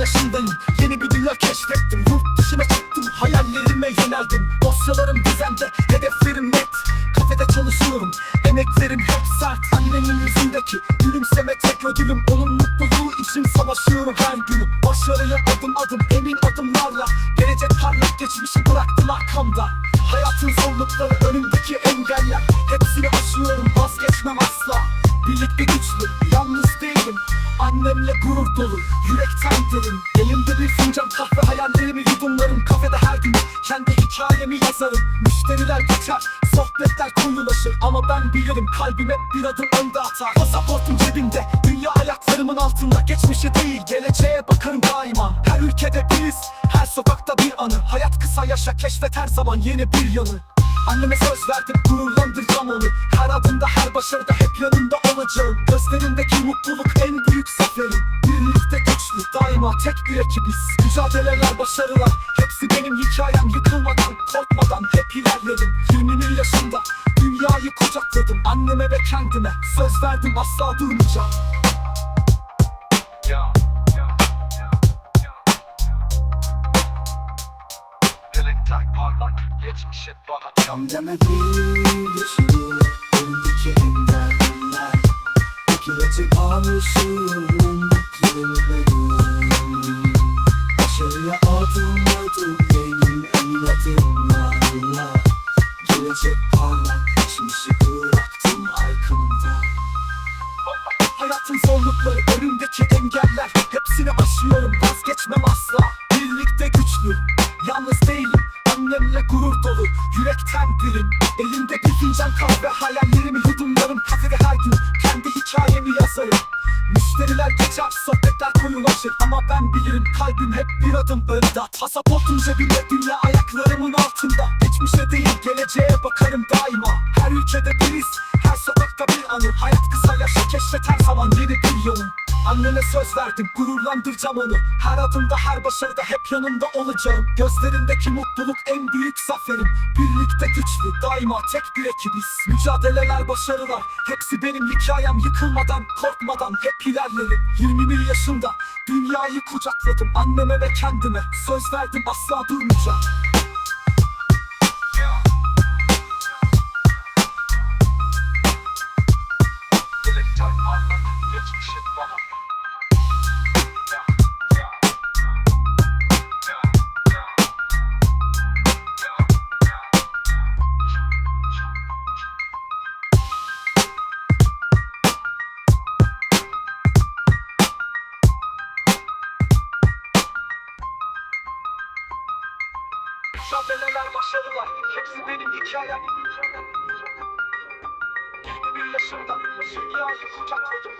yaşındayım Yeni bir dünya keşfettim. Yurt dışına çıktım. Hayallerime yöneldim. Dosyalarım düzende. Hedeflerim net. Kafede çalışıyorum. Emeklerim hep sert. Annemin yüzündeki Gülümseme tek ödülüm. Onun mutluluğu için savaşıyorum her günüm Başarıya adım adım Emin adımlarla. Gelecek parlak geçmişi bıraktım arkamda. Hayatın zorlukları önümdeki engeller. Hepsini aşıyorum vazgeçmem asla. Birlik bir güçlü Yalnız Derin Elimde bir fincan kahve hayallerimi yudumlarım. Kafede her gün kendi hikayemi yazarım. Müşteriler geçer Sohbetler koyulaşır. Ama ben bilirim kalbim hep bir adım önde atar. Pasaportum cebimde Dünya ayaklarımın altında. Geçmişe değil geleceğe bakarım daima. Her ülkede bir iz Her sokakta bir anı. Hayat kısa yaşa keşfet her zaman yeni bir yanı. Anneme söz verdim gururlandıracağım onu. Her adımda her başarıda hep yanında olacağım. Gözlerindeki mutluluk en büyük zaferim daima tek ekibiz. Mücadeleler başarılar. Hepsi benim hikayem. Yıkılmadan korkmadan hep ilerledim. 20'li yaşında dünyayı kucakladım. Anneme ve kendime söz verdim. Asla durmayacağım. Parlak, geçmişe bana Kendime bir yaşıyor Önündeki engeller Gelecek alışıyorum Mutlularım Adım adım Benim emin adımlarla Gelecek parlak Geçmişi bıraktım arkamda. Hayatın zorlukları, önümdeki engeller. Hepsini aşıyorum, vazgeçmem asla. Birlikte güçlü, yalnız değilim. Annemle gurur dolu, yürekten dilim. Elimde bir fincan kahve, hayallerimi yudumlarım. Kafede her gün kendi hikayemi yazarım ben bilirim kalbim hep bir adım önde Pasaportum cebimde, dünya ayaklarımın altında. Geçmişe değil, geleceğe bakarım daima. Her ülkede bir iz, her sokakta bir anı. Hayat kısa yaşa keşfet her zaman yeni bir yolu Anneme söz verdim gururlandıracağım onu. Her adımda her başarıda hep yanında olacağım. Gözlerindeki mutluluk en büyük zaferim. Birlikte güçlü daima tek bir ekibiz. Mücadeleler başarılar hepsi benim hikayem. Yıkılmadan korkmadan hep ilerlerim. 21 yaşında dünyayı kucakladım Anneme ve kendime. Söz verdim asla durmayacağım Mücadeleler başarılar. Hepsi benim hikayem. 21 yaşında dünyayı kucakladım